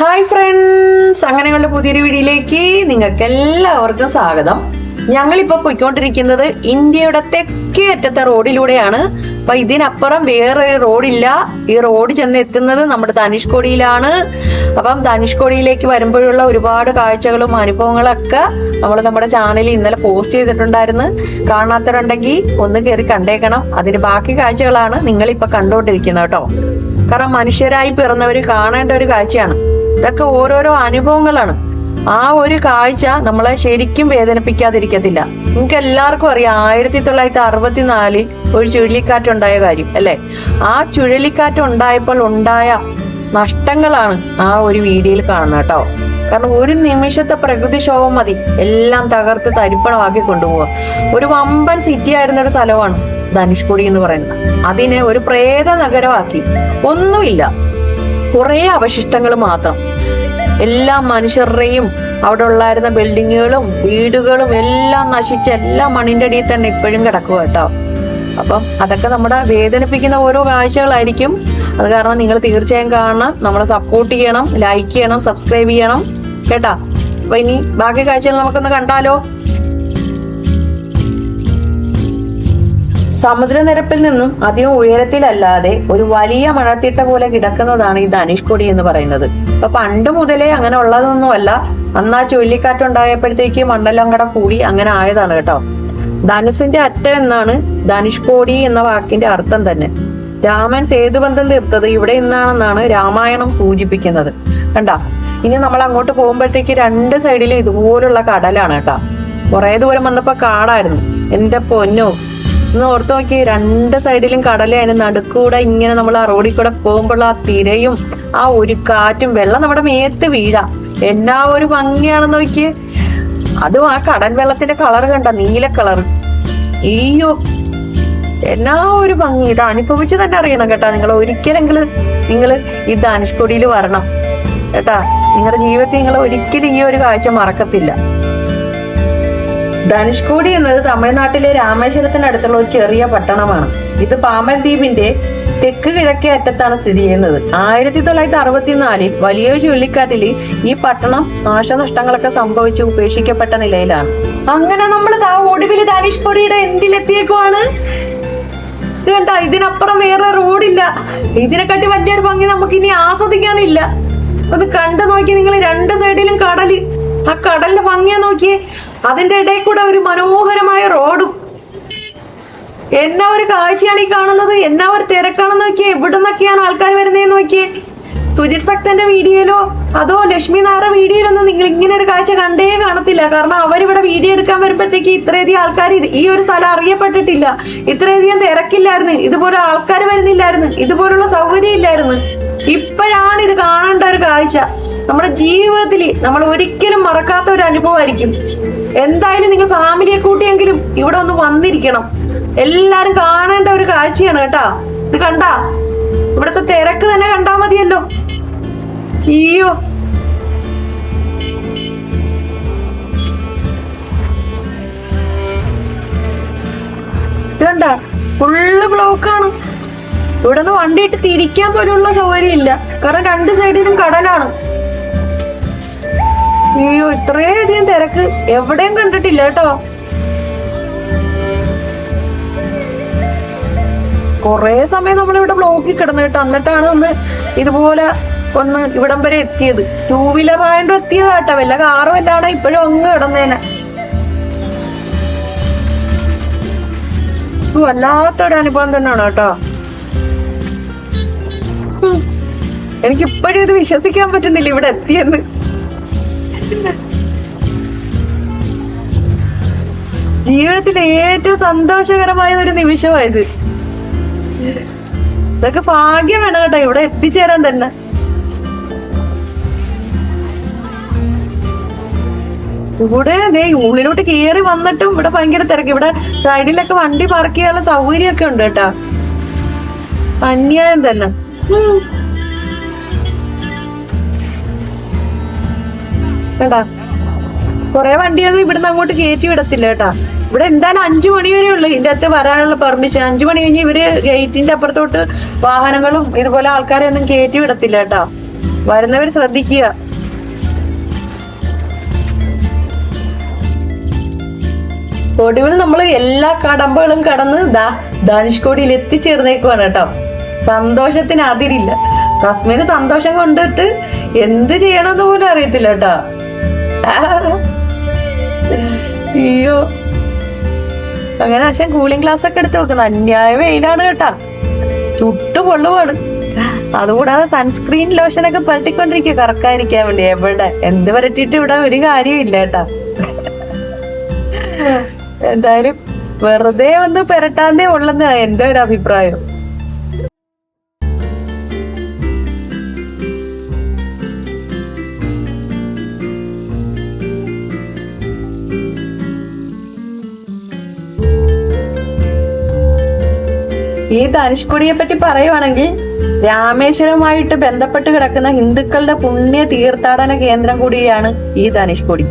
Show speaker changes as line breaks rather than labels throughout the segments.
Hi friends അങ്ങനെയുള്ള പുതിയൊരു വീഡിയോയിലേക്ക് നിങ്ങൾക്ക് എല്ലാവർക്കും സ്വാഗതം. ഞങ്ങളിപ്പോ പോയിക്കൊണ്ടിരിക്കുന്നത് ഇന്ത്യയുടെ തെക്കേ അറ്റത്തെ റോഡിലൂടെയാണ്. അപ്പൊ ഇതിനപ്പുറം വേറെ റോഡില്ല. ഈ റോഡ് ചെന്ന് എത്തുന്നത് നമ്മുടെ ധനുഷ്കോടിയിലാണ്. അപ്പം ധനുഷ്കോടിയിലേക്ക് വരുമ്പോഴുള്ള ഒരുപാട് കാഴ്ചകളും അനുഭവങ്ങളൊക്കെ നമ്മൾ നമ്മുടെ ചാനലിൽ ഇന്നലെ പോസ്റ്റ് ചെയ്തിട്ടുണ്ടായിരുന്നു. കാണാത്തവരുണ്ടെങ്കിൽ ഒന്ന് കയറി കണ്ടേക്കണം. അതിന് ബാക്കി കാഴ്ചകളാണ് നിങ്ങളിപ്പോ കണ്ടുകൊണ്ടിരിക്കുന്നത് കേട്ടോ. കാരണം മനുഷ്യരായി പിറന്നവര് കാണേണ്ട ഒരു കാഴ്ചയാണ്. ഇതൊക്കെ ഓരോരോ അനുഭവങ്ങളാണ്. ആ ഒരു കാഴ്ച നമ്മളെ ശരിക്കും വേദനിപ്പിക്കാതിരിക്കത്തില്ല. നിങ്ങൾക്ക് എല്ലാവർക്കും അറിയാം ആയിരത്തി തൊള്ളായിരത്തി അറുപത്തിനാലിൽ ഒരു ചുഴലിക്കാറ്റ് ഉണ്ടായ കാര്യം അല്ലെ? ആ ചുഴലിക്കാറ്റ് ഉണ്ടായപ്പോൾ ഉണ്ടായ നഷ്ടങ്ങളാണ് ആ ഒരു വീഡിയോയിൽ കാണുന്നത് കേട്ടോ. കാരണം ഒരു നിമിഷത്തെ പ്രകൃതിക്ഷോഭം മതി. എല്ലാം തകർത്ത് തരിപ്പണമാക്കി കൊണ്ടുപോവുക. ഒരു വമ്പൻ സിറ്റി ആയിരുന്ന ഒരു സ്ഥലമാണ് ധനുഷ്കോടി എന്ന് പറയുന്നത്. അതിനെ ഒരു പ്രേത നഗരമാക്കി ഒന്നുമില്ല. കുറെ അവശിഷ്ടങ്ങൾ മാത്രം. എല്ലാ മനുഷ്യരുടെയും അവിടെ ഉള്ളായിരുന്ന ബിൽഡിങ്ങുകളും വീടുകളും എല്ലാം നശിച്ച് എല്ലാം മണ്ണിന്റെ അടിയിൽ തന്നെ ഇപ്പോഴും കിടക്കുക കേട്ടോ. അപ്പം അതൊക്കെ നമ്മുടെ വേദനിപ്പിക്കുന്ന ഓരോ കാഴ്ചകളായിരിക്കും. അത് കാരണം നിങ്ങൾ തീർച്ചയായും കാണണം നമ്മളെ സപ്പോർട്ട് ചെയ്യണം ലൈക്ക് ചെയ്യണം സബ്സ്ക്രൈബ് ചെയ്യണം. കേട്ടാ? അപ്പൊ ഇനി ബാക്കി കാഴ്ചകൾ നമുക്കൊന്ന് കണ്ടാലോ? സമുദ്രനിരപ്പിൽ നിന്നും അധികം ഉയരത്തിലല്ലാതെ ഒരു വലിയ മണത്തിട്ട പോലെ കിടക്കുന്നതാണ് ഈ ധനുഷ്കോടി എന്ന് പറയുന്നത്. അപ്പൊ പണ്ട് മുതലേ അങ്ങനെ ഉള്ളതൊന്നുമല്ല. അന്ന് ആ ചുഴലിക്കാറ്റുണ്ടായപ്പോഴത്തേക്ക് മണ്ണെല്ലാം കൂടെ കൂടി അങ്ങനെ ആയതാണ് കേട്ടോ. ധനുസിന്റെ അറ്റ എന്നാണ് ധനുഷ്കോടി എന്ന വാക്കിന്റെ അർത്ഥം തന്നെ. രാമൻ സേതുബന്ധം തീർത്തത് ഇവിടെ നിന്നാണെന്നാണ് രാമായണം സൂചിപ്പിക്കുന്നത്. കണ്ട? ഇനി നമ്മൾ അങ്ങോട്ട് പോകുമ്പോഴത്തേക്ക് രണ്ട് സൈഡിലും ഇതുപോലുള്ള കടലാണ് കേട്ടോ. കുറെ ദൂരം വന്നപ്പോ കാടായിരുന്നു. എന്റെ പൊന്നോ ഒന്ന് ഓർത്ത് നോക്കി. രണ്ട് സൈഡിലും കടലും അതിന് നടുക്കൂടെ ഇങ്ങനെ നമ്മൾ ആ റോഡിൽ കൂടെ പോകുമ്പോൾ ആ തിരയും ആ ഒരു കാറ്റും വെള്ളം നമ്മുടെ മേത്ത് വീഴാ. എന്നാ ഒരു ഭംഗിയാണെന്ന് നോക്കി. അതും ആ കടൽ വെള്ളത്തിന്റെ കളർ കണ്ട? നീല കളർ അയ്യോ. എന്നാ ഒരു ഭംഗി. ഇത് അനുഭവിച്ച് തന്നെ അറിയണം കേട്ടാ. നിങ്ങൾ ഒരിക്കലെങ്കിലും നിങ്ങൾ ഈ ധനുഷ്കോടിയിൽ വരണം. കേട്ടാ നിങ്ങളുടെ ജീവിതത്തിൽ നിങ്ങൾ ഒരിക്കലും ഈ ഒരു കാഴ്ച മറക്കത്തില്ല. ധനുഷ്കോടി എന്നത് തമിഴ്നാട്ടിലെ രാമേശ്വരത്തിനടുത്തുള്ള ഒരു ചെറിയ പട്ടണമാണ്. ഇത് പാമ്പൻ ദ്വീപിന്റെ തെക്ക് കിഴക്കേ അറ്റത്താണ് സ്ഥിതി ചെയ്യുന്നത്. ആയിരത്തി തൊള്ളായിരത്തി അറുപത്തിനാലിൽ വലിയൊരു ചുഴലിക്കാറ്റിൽ ഈ പട്ടണം നാശനഷ്ടങ്ങളൊക്കെ സംഭവിച്ച് ഉപേക്ഷിക്കപ്പെട്ട നിലയിലാണ്. അങ്ങനെ നമ്മൾ ദാ ഒടുവിൽ ധനുഷ്കോടിയുടെ എന്തിലെത്തിയേക്കുവാണ്? കണ്ട ഇതിനപ്പുറം വേറെ റോഡില്ല. ഇതിനെക്കാട്ടി വലിയൊരു ഭംഗി നമുക്ക് ഇനി ആസ്വദിക്കാനില്ല. അത് കണ്ടു നോക്കി നിങ്ങൾ രണ്ട് സൈഡിലും കടൽ. ആ കടലിന്റെ ഭംഗിയെ നോക്കിയേ. അതിന്റെ ഇടയിൽ കൂടെ ഒരു മനോഹരമായ റോഡും. എന്നാ ഒരു കാഴ്ചയാണ് ഈ കാണുന്നത്? എന്നാ ഒരു തിരക്കാണെന്ന് നോക്കിയേ? എവിടെ നിന്നൊക്കെയാണ് ആൾക്കാർ വരുന്നതെന്ന് നോക്കിയേ? സുജിത് ഭക്തന്റെ വീഡിയോയിലോ അതോ ലക്ഷ്മി വീഡിയോയിലോ വീഡിയോയിലൊന്നും നിങ്ങൾ ഇങ്ങനെ ഒരു കാഴ്ച കണ്ടേ കാണത്തില്ല. കാരണം അവരിവിടെ വീഡിയോ എടുക്കാൻ വരുമ്പോഴത്തേക്ക് ഇത്രയധികം ആൾക്കാർ ഈ ഒരു സ്ഥലം അറിയപ്പെട്ടിട്ടില്ല. ഇത്രയധികം തിരക്കില്ലായിരുന്നു. ഇതുപോലെ ആൾക്കാർ വരുന്നില്ലായിരുന്നു. ഇതുപോലുള്ള സൗകര്യം ഇല്ലായിരുന്നു. ഇപ്പോഴാണ് ഇത് കാണേണ്ട ഒരു കാഴ്ച. നമ്മുടെ ജീവിതത്തിൽ നമ്മൾ ഒരിക്കലും മറക്കാത്ത ഒരു അനുഭവമായിരിക്കും. എന്തായാലും നിങ്ങൾ ഫാമിലിയെ കൂട്ടിയെങ്കിലും ഇവിടെ ഒന്ന് വന്നിരിക്കണം. എല്ലാരും കാണേണ്ട ഒരു കാഴ്ചയാണ് കേട്ടാ. ഇത് കണ്ടാ? ഇവിടുത്തെ തിരക്ക് തന്നെ കണ്ടാ മതിയല്ലോ. അയ്യോ. ഇത് കണ്ട? ഫുള്ള് ബ്ലോക്കാണ് ഇവിടെ നിന്ന് വണ്ടിയിട്ട് തിരിക്കാൻ പോലുള്ള സൗകര്യം ഇല്ല കാരണം രണ്ട് സൈഡിലും കടലാണ്. ഇത്രയധികം തിരക്ക് എവിടെയും കണ്ടിട്ടില്ല കേട്ടോ. കൊറേ സമയം നമ്മളിവിടെ ബ്ലോക്കിൽ കിടന്നു കേട്ടോ. എന്നിട്ടാണ് ഒന്ന് ഇതുപോലെ ഒന്ന് ഇവിടം വരെ എത്തിയത്. ടൂ വീലർ ആയതുകൊണ്ട് എത്തിയതാ കേട്ടോ. വല്ല കാറും വല്ലാണോ ഇപ്പോഴും അങ്ങ് കിടന്നേനെ. വല്ലാത്തൊരു അനുഭവം തന്നെയാണ് കേട്ടോ. എനിക്കിപ്പോഴും ഇത് വിശ്വസിക്കാൻ പറ്റുന്നില്ല ഇവിടെ എത്തിയെന്ന്. ജീവിതത്തിലെ ഏറ്റവും സന്തോഷകരമായ ഒരു നിമിഷമായത്. ഇതൊക്കെ ഭാഗ്യം വേണം കേട്ടോ ഇവിടെ എത്തിച്ചേരാൻ തന്നെ. ഇവിടെ ദേ ഉള്ളിലോട്ട് കേറി വന്നിട്ടും ഇവിടെ ഭയങ്കര തിരക്ക്. ഇവിടെ സൈഡിലൊക്കെ വണ്ടി പാർക്ക് ചെയ്യാനുള്ള സൗകര്യമൊക്കെ ഉണ്ട് കേട്ടാ. അന്യായം തന്നെ. കേട്ടാ കൊറേ വണ്ടിയൊന്നും ഇവിടുന്ന് അങ്ങോട്ട് കയറ്റി വിടത്തില്ല കേട്ടാ. ഇവിടെ എന്തായാലും അഞ്ചു മണി വരെ ഉള്ളു ഇതിന്റെ അകത്ത് വരാനുള്ള പെർമിഷൻ അഞ്ചു മണി കഴിഞ്ഞ് ഇവർ ഗേറ്റിന്റെ അപ്പുറത്തോട്ട് വാഹനങ്ങളും ഇതുപോലെ ആൾക്കാരെ ഒന്നും കയറ്റി വിടത്തില്ല കേട്ടാ. വരുന്നവർ ശ്രദ്ധിക്കുക. ഒടുവിൽ നമ്മൾ എല്ലാ കടമ്പകളും കടന്ന് ദാ ധനുഷ്കോടിയിൽ എത്തിച്ചേർന്നേക്കുവാണ് കേട്ടോ. സന്തോഷത്തിന് അതിരില്ല. കശ്മീർ സന്തോഷം കൊണ്ടിട്ട് എന്ത് ചെയ്യണമെന്ന് പോലും അറിയത്തില്ല കേട്ടോ. അയ്യോ. അങ്ങനെ അച്ഛൻ കൂളിംഗ് ഗ്ലാസ് ഒക്കെ എടുത്ത് വെക്കുന്ന. അന്യായ വെയിലാണ് കേട്ടാ. ചുട്ടു പൊള്ളുവാണ്. അതുകൂടാതെ സൺസ്ക്രീൻ ലോഷൻ ഒക്കെ പരട്ടിക്കൊണ്ടിരിക്കുക. കറക്കാതിരിക്കാൻ വേണ്ടി. എവിടെ? എന്ത് പരട്ടിയിട്ട് ഇവിടെ ഒരു കാര്യമില്ല കേട്ടാ. എന്തായാലും വെറുതെ ഒന്ന് പെരട്ടാന്നേ ഉള്ളെന്നാ എന്റെ ഒരു അഭിപ്രായം. ഈ ധനുഷ്കുടിയെ പറ്റി പറയുവാണെങ്കിൽ രാമേശ്വരവുമായിട്ട് ബന്ധപ്പെട്ട് കിടക്കുന്ന ഹിന്ദുക്കളുടെ പുണ്യ തീർത്ഥാടന കേന്ദ്രം കൂടിയാണ് ഈ ധനുഷ്കൊടി.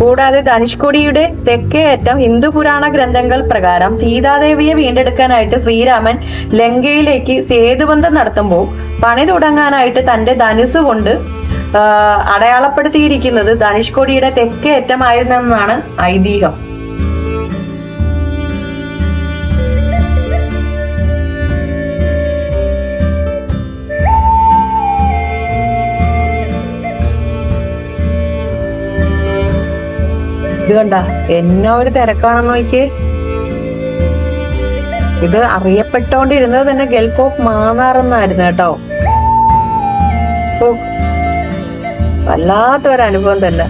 കൂടാതെ ധനുഷ്കൊടിയുടെ തെക്കേയറ്റം ഹിന്ദു പുരാണ ഗ്രന്ഥങ്ങൾ പ്രകാരം സീതാദേവിയെ വീണ്ടെടുക്കാനായിട്ട് ശ്രീരാമൻ ലങ്കയിലേക്ക് സേതുബന്ധം നടത്തുമ്പോൾ പണി തുടങ്ങാനായിട്ട് തന്റെ ധനുസ് കൊണ്ട് അടയാളപ്പെടുത്തിയിരിക്കുന്നത് ധനുഷ്കൊടിയുടെ തെക്കേ അറ്റമായിരുന്നെന്നാണ് ഐതിഹ്യം. ഇത് കണ്ട. എന്നോ ഒരു തിരക്കാണെന്ന് നോക്കിയേ. ഇത് അറിയപ്പെട്ടോണ്ടിരുന്നത് തന്നെ ഗൾഫ് ഓഫ് മാന്നാർ എന്നായിരുന്നു കേട്ടോ വല്ലാത്തൊരനുഭവം തന്നെ.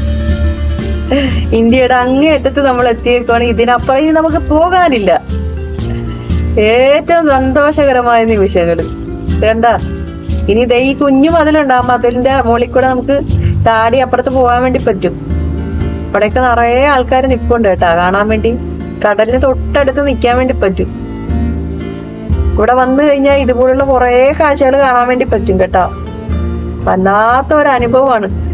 ഇന്ത്യയുടെ അങ്ങേയറ്റത്ത് നമ്മൾ എത്തിയേക്കാണ് ഇതിനപ്പുറം ഇനി നമുക്ക് പോകാനില്ല. ഏറ്റവും സന്തോഷകരമായ നിമിഷങ്ങൾ. വേണ്ട ഇനി ദേ ഈ കുഞ്ഞു മതിലുണ്ട് ആ മതിലിന്റെ മുകളിൽ കൂടെ നമുക്ക് താടി അപ്പുറത്ത് പോകാൻ വേണ്ടി പറ്റും. ഇവിടെയൊക്കെ നിറയെ ആൾക്കാർ നിൽപ്പുണ്ട് കേട്ടാ. കാണാൻ വേണ്ടി. കടലിന് തൊട്ടടുത്ത് നിൽക്കാൻ വേണ്ടി പറ്റും. ഇവിടെ വന്നു കഴിഞ്ഞാൽ ഇതുപോലുള്ള കുറേ കാഴ്ചകൾ കാണാൻ വേണ്ടി പറ്റും കേട്ടോ. വല്ലാത്ത ഒരു അനുഭവമാണ്.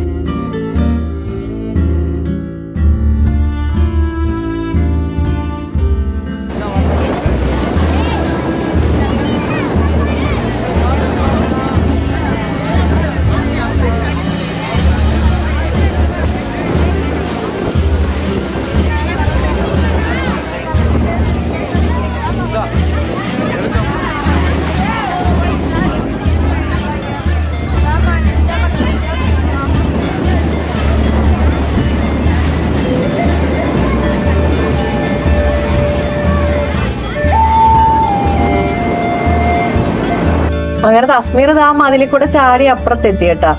തസ്മീർ ദാ മതിലിൽ കൂടെ ചാടി അപ്പുറത്തെത്തി കേട്ടാ.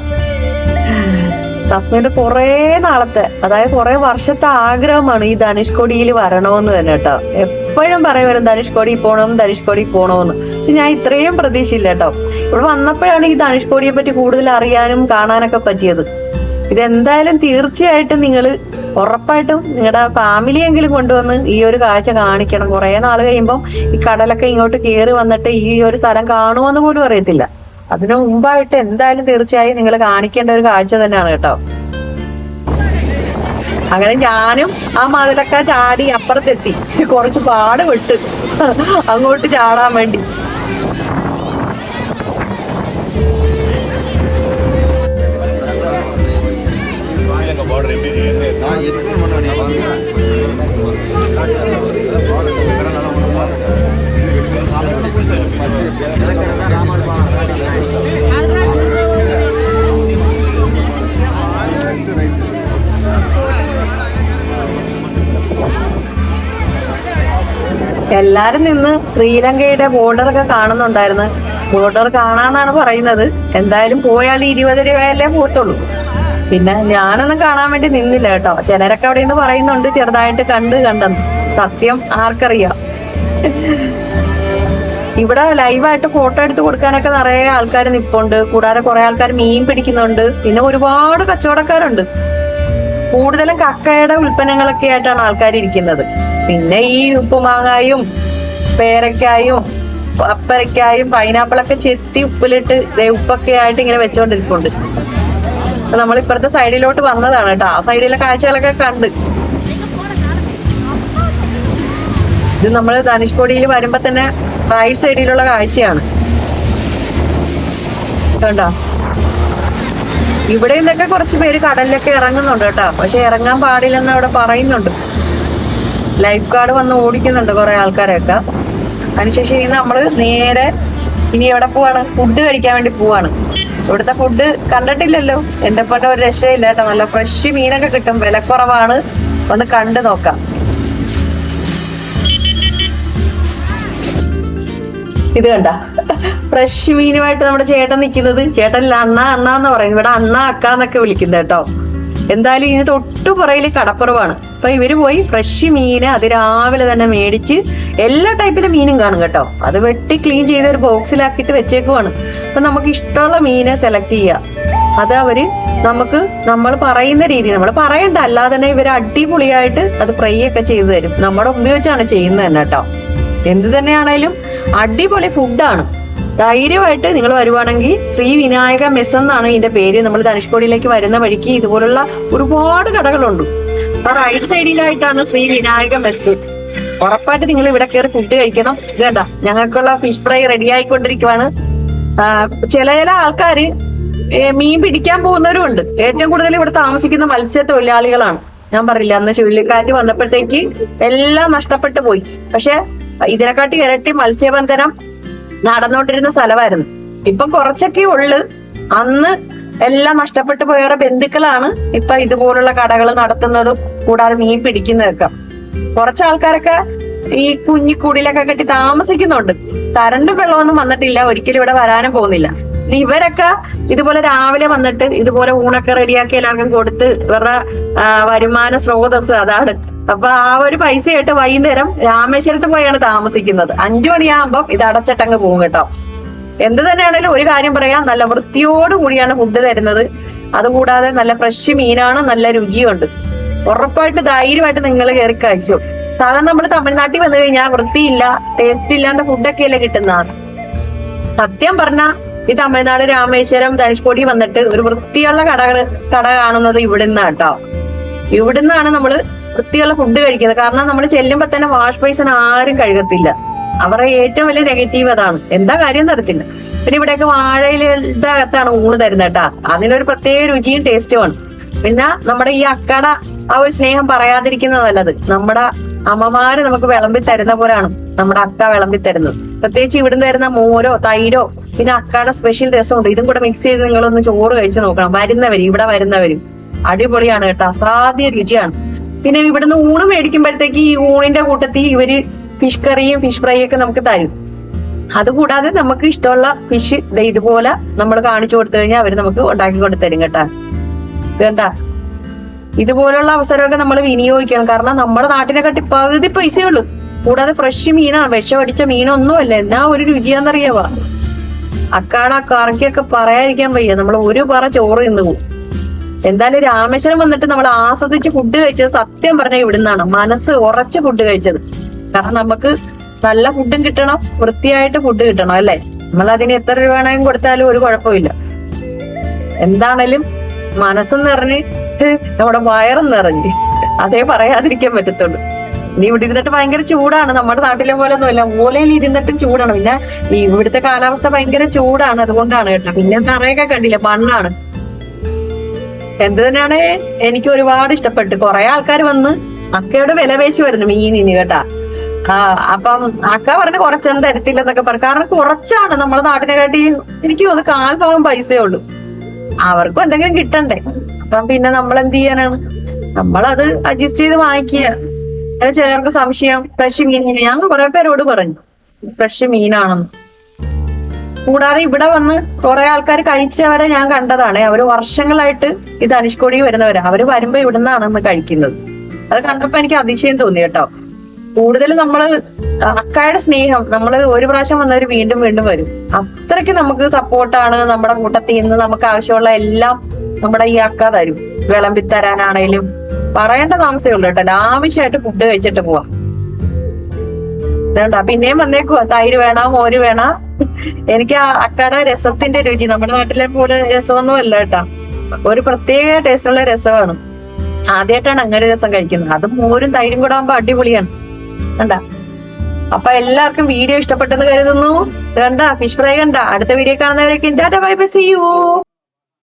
തസ്മീർ കുറേ നാളത്തെ അതായത് കുറെ വർഷത്തെ ആഗ്രഹമാണ് ഈ ധനുഷ്കോടിയിൽ വരണമെന്ന് തന്നെ കേട്ടോ. എപ്പോഴും പറയുമായിരുന്നു ധനുഷ്കോടി പോണം ധനുഷ്കോടി പോകണമെന്ന് പക്ഷെ ഞാൻ ഇത്രയും പ്രതീക്ഷയില്ല കേട്ടോ. ഇവിടെ വന്നപ്പോഴാണ് ഈ ധനുഷ്കോടിയെ പറ്റി കൂടുതൽ അറിയാനും കാണാനൊക്കെ പറ്റിയത്. ഇതെന്തായാലും തീർച്ചയായിട്ടും നിങ്ങൾ ഉറപ്പായിട്ടും നിങ്ങളുടെ ഫാമിലിയെങ്കിലും കൊണ്ടുവന്ന് ഈ ഒരു കാഴ്ച കാണിക്കണം. കുറെ നാൾ കഴിയുമ്പോൾ ഈ കടലൊക്കെ ഇങ്ങോട്ട് കയറി വന്നിട്ട് ഈ ഒരു സ്ഥലം കാണുമെന്ന് പോലും അറിയത്തില്ല. അതിനു മുമ്പായിട്ട് എന്തായാലും തീർച്ചയായും നിങ്ങൾ കാണിക്കേണ്ട ഒരു കാഴ്ച തന്നെയാണ് കേട്ടോ. അങ്ങനെ ഞാനും ആ മതിലൊക്കെ ചാടി അപ്പുറത്തെത്തി. കുറച്ച് പാട് വിട്ട് അങ്ങോട്ട് ചാടാൻ വേണ്ടി. എല്ലാരും നിന്ന് ശ്രീലങ്കയുടെ ബോർഡർ ഒക്കെ കാണുന്നുണ്ടായിരുന്നു. ബോർഡർ കാണാന്നാണ് പറയുന്നത്. എന്തായാലും പോയാൽ ഇരുപത് രൂപയല്ലേ പോത്തുള്ളൂ. പിന്നെ ഞാനൊന്നും കാണാൻ വേണ്ടി നിന്നില്ല കേട്ടോ. ചിലരൊക്കെ അവിടെ നിന്ന് പറയുന്നുണ്ട് ചെറുതായിട്ട് കണ്ട് കണ്ടെന്ന്. സത്യം ആർക്കറിയാം. ഇവിടെ ലൈവായിട്ട് ഫോട്ടോ എടുത്ത് കൊടുക്കാനൊക്കെ നിറയെ ആൾക്കാർ നിപ്പുണ്ട്. കൂടാതെ കുറെ ആൾക്കാർ മീൻ പിടിക്കുന്നുണ്ട്. പിന്നെ ഒരുപാട് കച്ചവടക്കാരുണ്ട്. കൂടുതലും കക്കയുടെ ഉൽപ്പന്നങ്ങളൊക്കെ ആയിട്ടാണ് ആൾക്കാർ ഇരിക്കുന്നത്. പിന്നെ ഈ ഉപ്പുമാങ്ങായും പേരക്കായും പപ്പരക്കായും പൈനാപ്പിളൊക്കെ ചെത്തി ഉപ്പിലിട്ട് ഉപ്പൊക്കെ ആയിട്ട് ഇങ്ങനെ അപ്പൊ നമ്മൾ ഇപ്പുറത്തെ സൈഡിലോട്ട് വന്നതാണ് കേട്ടോ. ആ സൈഡിലെ കാഴ്ചകളൊക്കെ കണ്ട്. ഇത് നമ്മൾ ധനുഷ്കോടിയിൽ വരുമ്പോ തന്നെ റൈറ്റ് സൈഡിലുള്ള കാഴ്ചയാണ്. കണ്ടോ? ഇവിടെ നിന്നൊക്കെ കുറച്ച് പേര് കടലിലൊക്കെ ഇറങ്ങുന്നുണ്ട് കേട്ടോ. പക്ഷെ ഇറങ്ങാൻ പാടില്ലെന്ന് അവിടെ പറയുന്നുണ്ട്. ലൈഫ് ഗാർഡ് വന്ന് ഓടിക്കുന്നുണ്ട് കുറെ ആൾക്കാരൊക്കെ അതിനുശേഷം ഇനി നമ്മൾ നേരെ ഇനി എവിടെ പോവാണ്? ഫുഡ് കഴിക്കാൻ വേണ്ടി പോവാണ്. ഇവിടുത്തെ ഫുഡ് കണ്ടിട്ടില്ലല്ലോ. എന്റെ പണ്ട് ഒരു രക്ഷയില്ല കേട്ടോ. നല്ല ഫ്രഷ് മീനൊക്കെ കിട്ടും. വില കുറവാണ് ഒന്ന് കണ്ടു നോക്കാം. ഇത് കണ്ട. ഫ്രഷ് മീനുമായിട്ട് നമ്മുടെ ചേട്ടൻ നിൽക്കുന്നത്. ചേട്ടൻ അണ്ണ അണ്ണ എന്ന് പറയും. ഇവിടെ അണ്ണ അക്ക എന്നൊക്കെ വിളിക്കുന്നത് കേട്ടോ. എന്തായാലും ഇതിന് തൊട്ടു പുറയിൽ കടപ്പുറവാണ്. അപ്പൊ ഇവർ പോയി ഫ്രഷ് മീന് അത് രാവിലെ തന്നെ മേടിച്ച് എല്ലാ ടൈപ്പിലെ മീനും കാണും കേട്ടോ. അത് വെട്ടി ക്ലീൻ ചെയ്ത് ഒരു ബോക്സിലാക്കിയിട്ട് വെച്ചേക്കുവാണ്. അപ്പൊ നമുക്ക് ഇഷ്ടമുള്ള മീനെ സെലക്ട് ചെയ്യാം. അത് അവർ നമുക്ക് നമ്മൾ പറയുന്ന രീതി നമ്മൾ പറയണ്ട. അല്ലാതെ തന്നെ ഇവർ അടിപൊളിയായിട്ട് അത് ഫ്രൈ ഒക്കെ ചെയ്തു തരും. നമ്മുടെ ഉപയോഗിച്ചാണ് ചെയ്യുന്നത് തന്നെ കേട്ടോ. എന്ത് തന്നെയാണേലും അടിപൊളി ഫുഡാണ് ധൈര്യമായിട്ട് നിങ്ങൾ വരുവാണെങ്കിൽ ശ്രീ വിനായക മെസ് എന്നാണ് ഇതിന്റെ പേര്. നമ്മൾ ധനുഷ്കോടിയിലേക്ക് വരുന്ന വഴിക്ക് ഇതുപോലുള്ള ഒരുപാട് കടകളുണ്ട്. റൈറ്റ് സൈഡിലായിട്ടാണ് ശ്രീ വിനായക മെസ് ഉറപ്പായിട്ട് നിങ്ങൾ ഇവിടെ കയറി ഫുഡ് കഴിക്കണം. വേണ്ട ഞങ്ങൾക്കുള്ള ഫിഷ് ഫ്രൈ റെഡി ആയിക്കൊണ്ടിരിക്കുവാണ്. ചില ചില ആൾക്കാര് മീൻ പിടിക്കാൻ പോകുന്നവരും ഉണ്ട് ഏറ്റവും കൂടുതൽ ഇവിടെ താമസിക്കുന്ന മത്സ്യത്തൊഴിലാളികളാണ്. ഞാൻ പറയില്ല അന്ന് ചുഴലിക്കാറ്റ് വന്നപ്പോഴത്തേക്ക് എല്ലാം നഷ്ടപ്പെട്ടു പോയി. പക്ഷെ ഇതിനെക്കാട്ടി ഇരട്ടി മത്സ്യബന്ധനം നടന്നുകൊണ്ടിരുന്ന സ്ഥലമായിരുന്നു. ഇപ്പൊ കുറച്ചൊക്കെ ഉള്ളു. അന്ന് എല്ലാം നഷ്ടപ്പെട്ടു പോയവരുടെ ബന്ധുക്കളാണ് ഇപ്പൊ ഇതുപോലുള്ള കടകൾ നടത്തുന്നതും കൂടാതെ മീൻ പിടിക്കുന്നതൊക്കെ. കുറച്ച് ആൾക്കാരൊക്കെ ഈ കുഞ്ഞിക്കൂടിലൊക്കെ കെട്ടി താമസിക്കുന്നുണ്ട്. കറണ്ട് വെള്ളമൊന്നും വന്നിട്ടില്ല. ഒരിക്കലും ഇവിടെ വരാനും പോകുന്നില്ല. ഇവരൊക്കെ ഇതുപോലെ രാവിലെ വന്നിട്ട് ഇതുപോലെ ഊണൊക്കെ റെഡിയാക്കി എല്ലാവർക്കും കൊടുത്ത് ഇവരുടെ വരുമാന സ്രോതസ് അതാണ്. അപ്പൊ ആ ഒരു പൈസ ആയിട്ട് വൈകുന്നേരം രാമേശ്വരത്ത് പോയാണ് താമസിക്കുന്നത്. അഞ്ചു മണിയാകുമ്പോ ഇത് അടച്ചിട്ടങ്ങ് പോകും കേട്ടോ. എന്ത് തന്നെയാണെങ്കിലും ഒരു കാര്യം പറയാം. നല്ല വൃത്തിയോട് കൂടിയാണ് ഫുഡ് തരുന്നത്. അതുകൂടാതെ നല്ല ഫ്രഷ് മീനാണ് നല്ല രുചിയുണ്ട്. ഉറപ്പായിട്ട് ധൈര്യമായിട്ട് നിങ്ങൾ കയറി കഴിച്ചു. സാധാരണ നമ്മൾ തമിഴ്നാട്ടിൽ വന്നു കഴിഞ്ഞാൽ വൃത്തിയില്ല ടേസ്റ്റ് ഇല്ലാണ്ട് ഫുഡൊക്കെ അല്ലേ കിട്ടുന്നതാണ്. സത്യം പറഞ്ഞ ഈ തമിഴ്നാട് രാമേശ്വരം ധനുഷ്കോടി വന്നിട്ട് ഒരു വൃത്തിയുള്ള കടകൾ കട കാണുന്നത് ഇവിടുന്ന് കേട്ടോ. ഇവിടുന്നാണ് നമ്മൾ വൃത്തിയുള്ള ഫുഡ് കഴിക്കുന്നത്. കാരണം നമ്മൾ ചെല്ലുമ്പോ തന്നെ വാഷ് ബേസിന് ആരും കഴുകത്തില്ല. അവരുടെ ഏറ്റവും വലിയ നെഗറ്റീവ് അതാണ്. എന്താ കാര്യം തരത്തില്ല പിന്നെ ഇവിടെയൊക്കെ വാഴയിലെ അകത്താണ് ഊണ് തരുന്നത് കേട്ടാ. അതിനൊരു പ്രത്യേക രുചിയും ടേസ്റ്റുമാണ് പിന്നെ നമ്മുടെ ഈ അക്കട ആ ഒരു സ്നേഹം പറയാതിരിക്കുന്നത് നല്ലത്. നമ്മുടെ അമ്മമാര് നമുക്ക് വിളമ്പി തരുന്ന പോലാണ് നമ്മുടെ അക്ക വിളമ്പി തരുന്നത്. പ്രത്യേകിച്ച് ഇവിടുന്ന് തരുന്ന മോരോ തൈരോ പിന്നെ അക്കയുടെ സ്പെഷ്യൽ രസമുണ്ട്. ഇതും കൂടെ മിക്സ് ചെയ്ത് നിങ്ങളൊന്ന് ചോറ് കഴിച്ച് നോക്കണം. വരുന്നവര് ഇവിടെ വരുന്നവരും. അടിപൊളിയാണ് കേട്ടോ. അസാധ്യ രുചിയാണ്. പിന്നെ ഇവിടുന്ന് ഊണ് മേടിക്കുമ്പോഴത്തേക്ക് ഈ ഊണിന്റെ കൂട്ടത്തിൽ ഇവർ ഫിഷ് കറിയും ഫിഷ് ഫ്രൈയും ഒക്കെ നമുക്ക് തരും. അതുകൂടാതെ നമുക്ക് ഇഷ്ടമുള്ള ഫിഷ് ഇതുപോലെ നമ്മൾ കാണിച്ചു കൊടുത്തു കഴിഞ്ഞാൽ അവർ നമുക്ക് ഉണ്ടാക്കി കൊണ്ട് തരും കേട്ടാ. ഇത് കണ്ടാ ഇതുപോലുള്ള അവസരമൊക്കെ നമ്മൾ വിനിയോഗിക്കണം. കാരണം നമ്മുടെ നാട്ടിനെക്കാട്ടി പകുതി പൈസയേ ഉള്ളൂ. കൂടാതെ ഫ്രഷ് മീനാണ് വിഷമടിച്ച മീനൊന്നുമല്ല. എന്നാ ഒരു രുചിയാന്നറിയാവാ അക്കാട കറക്കിയൊക്കെ പറയാതിരിക്കാൻ വയ്യ. നമ്മൾ ഒരു പറ ചോറ് തിന്നു പോകും. എന്തായാലും രാമേശ്വരം വന്നിട്ട് നമ്മൾ ആസ്വദിച്ച് ഫുഡ് കഴിച്ചത് സത്യം പറഞ്ഞ ഇവിടുന്നാണ്. മനസ്സ് ഉറച്ച് ഫുഡ് കഴിച്ചത്. കാരണം നമുക്ക് നല്ല ഫുഡും കിട്ടണം വൃത്തിയായിട്ട് ഫുഡ് കിട്ടണം അല്ലേ? നമ്മൾ അതിന് എത്ര രൂപ വേണമെങ്കിലും കൊടുത്താലും ഒരു കുഴപ്പമില്ല. എന്താണേലും മനസ്സും നിറഞ്ഞ് നമ്മുടെ വയറും നിറഞ്ഞു അതേ പറയാതിരിക്കാൻ പറ്റത്തുള്ളൂ. നീ ഇവിടെ ഇരുന്നിട്ട് ഭയങ്കര ചൂടാണ്. നമ്മുടെ നാട്ടിലെ പോലെ ഒന്നുമല്ല ഓലയിൽ ഇരുന്നിട്ടും ചൂടാണ്. പിന്നെ ഇവിടുത്തെ കാലാവസ്ഥ ഭയങ്കര ചൂടാണ്. അതുകൊണ്ടാണ് കേട്ടോ. പിന്നെ തറയൊക്കെ കണ്ടില്ല? മണ്ണാണ്. എന്ത് തന്നെയാണ്? എനിക്ക് ഒരുപാട് ഇഷ്ടപ്പെട്ട് കുറെ ആൾക്കാർ വന്ന് അക്കയോട് വില പേശി വരുന്നു മീനിന് കേട്ടാ. ആ അപ്പം അക്ക പറഞ്ഞ കുറച്ചൊന്നും തരത്തില്ലെന്നൊക്കെ പറഞ്ഞു കാരണം കുറച്ചാണ് നമ്മുടെ നാട്ടിനെ കാട്ടി എനിക്ക് തോന്നുന്നു കാൽഭാഗം പൈസയേ ഉള്ളൂ. അവർക്കും എന്തെങ്കിലും കിട്ടണ്ടേ. അപ്പം പിന്നെ നമ്മൾ എന്ത് ചെയ്യാനാണ്? നമ്മളത് അഡ്ജസ്റ്റ് ചെയ്ത് വാങ്ങിക്കുക. ചിലർക്ക് സംശയം ഫ്രഷ് മീൻ ഞാൻ കുറെ പേരോട് പറഞ്ഞു ഫ്രഷ് മീനാണെന്ന്. കൂടാതെ ഇവിടെ വന്ന് കുറെ ആൾക്കാർ കഴിച്ചവരെ ഞാൻ കണ്ടതാണ്. അവർ വർഷങ്ങളായിട്ട് ഈ ധനുഷ്കോടി വരുന്നവരാ. അവർ വരുമ്പോ ഇവിടുന്നാണ് കഴിക്കുന്നത്. അത് കണ്ടപ്പോ എനിക്ക് അതിശയം തോന്നി കേട്ടോ. കൂടുതൽ നമ്മൾ അക്കായുടെ സ്നേഹം നമ്മൾ ഒരു പ്രാവശ്യം വന്നവർ വീണ്ടും വീണ്ടും വരും. അത്രയ്ക്ക് നമുക്ക് സപ്പോർട്ടാണ് നമ്മുടെ കൂട്ടത്തിൽ നിന്ന് നമുക്ക് ആവശ്യമുള്ള എല്ലാം നമ്മുടെ ഈ അക്ക തരും. വിളമ്പി തരാനാണേലും പറയേണ്ട താമസമേ ഉള്ളൂ കേട്ടോ. ആവശ്യമായിട്ട് ഫുഡ് കഴിച്ചിട്ട് പോവാം. പിന്നെയും വന്നേക്കുവാ. തൈര് വേണം മോര് വേണം എനിക്ക് ആ രസത്തിന്റെ രുചി നമ്മുടെ നാട്ടിലെ പോലെ രസമൊന്നും അല്ല കേട്ടാ. ഒരു പ്രത്യേക ടേസ്റ്റുള്ള രസമാണ് ആദ്യമായിട്ടാണ് അങ്ങനെ രസം കഴിക്കുന്നത്. അത് മോരും തൈരും കൂടെ ആകുമ്പോ അടിപൊളിയാണ്. കണ്ട? അപ്പൊ എല്ലാവർക്കും വീഡിയോ ഇഷ്ടപ്പെട്ടെന്ന് കരുതുന്നു. കണ്ട? ഫിഷ് ഫ്രൈ കണ്ട? അടുത്ത വീഡിയോ കാണുന്നവരൊക്കെ ബൈ ബൈ സീ യു